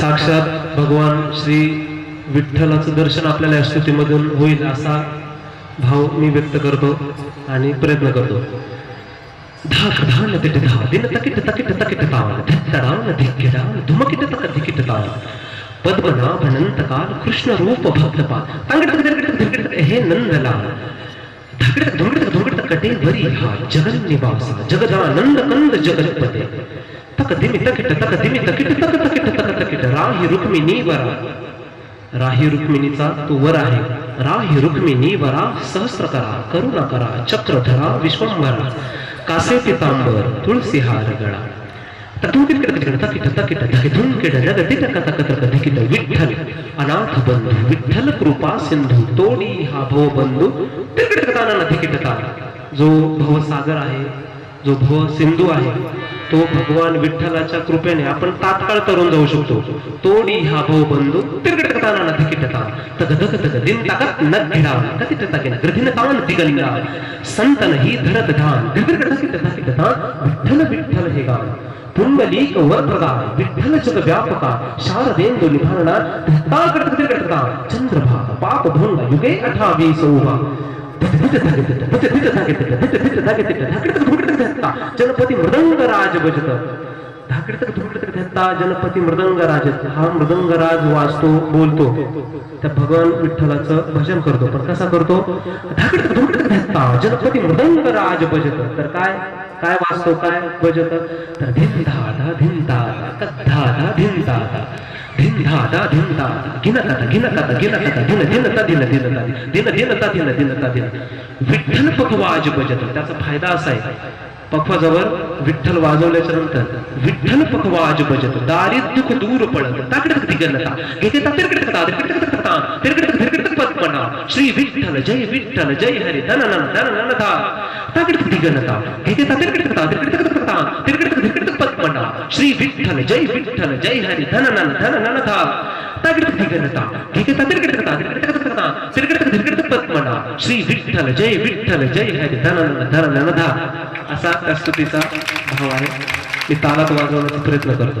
साक्षात भगवान श्री विठ्ठलाचं दर्शन आपल्याला या स्तुतीमधून होईल असा भाव मी व्यक्त करतो आणि प्रयत्न करतो. धाक धान तिट धा दिन तकिट तकिट तकिट तान धित्तडान धिक्किडान धुमकिट तक धिकिट तान पद्मनाभ अनंतकाल कृष्ण रूप भक्तपा तंगड तक तक तक तक हे नंदलाल धगडक धुमडक धुमडक कटे वरी हा जगन निवास जगदानंद कंद जगतपते तक तकिट तक तकिट तक तकिट तक तकिट राही रुक्मिणी वरा राही रुक्मिणीचा तो वर आहे राही रुक्मिणी वरा सहस्र करा करुणा करा चक्रधरा विश्वंभरा कासे पितांबर तुळसी हार गळा तकिट तकिट तकिट तकिट धकिधुन किड जगतिट कथक तक धिकिट विठ्ठल अनाथ बंधू विठ्ठल कृपा सिंधू तोडी हा भव बंधू तिरकटकताना धिकिटता जो भवसागर आहे जो भव सिंधू आहे तो भगवान विठ्ठलाच्या कृपेने आपण तात्काळ तरुण जाऊ शकतो. तोडी हा भाऊ बंधू तिरकटकताना न तिकिटता तगधक तगदिन ताकत न धिडा कथित तकिन ग्रथिन तान दिगंगा संतन ही धरत धान धिरकट तकिट तकिट विठ्ठल विठ्ठल हे गाव. पुंडलीक वरप्रदा विठ्ठल जग व्यापका. शारदेंदु निभारणा धत्ताकडता चंद्रभाग पाप भंग युगे अठावीस ओवा जनपती मृदंग राज बजत धाकडतक धुकडतक धत्ता जनपती मृदंग राज हा मृदंग राज वाचतो बोलतो त्या भगवान विठ्ठलाचं भजन करतो पण कसा करतो धाकडतक धुकडतक धत्ता जनपती मृदंग राज बजत तर काय काय वाचतो काय बजत तर धिंता धादा धिंता दादा धादा धिन दादा धिन धादा धिन दादा धिन धिन धिन धिन धिन धिन धिन धिन धिन विठ्ठल पखवाज बजत त्याचा फायदा असा आहे पखवाजवळ विठ्ठल वाजवल्याच्या नंतर विठ्ठल पखवाज बजत दारिद्र्य दूर पडत ताकडक दिगनता घेते ता तिरकडक ता तिरकडक ता तिरकडक तिरकडक पद्मना श्री विठ्ठल जय विठ्ठल जय हरे धन नन धन नन धा ताकडक दिगनता घेते ता तिरकडक ता तिरकडक श्री विठ्ठल जय विठ्ठल जय हरि धन नन धन नन धा तगड़ दिगनता घेते ता तगड़ ता तगड़ ता तिरकडक तिरकडक पद्मना श्री विठ्ठल जय विठ्ठल जय हरि धन नन धन नन था असा त्या स्तुतीचा भाव आहे मी तालात वाजवण्याचा प्रयत्न करतो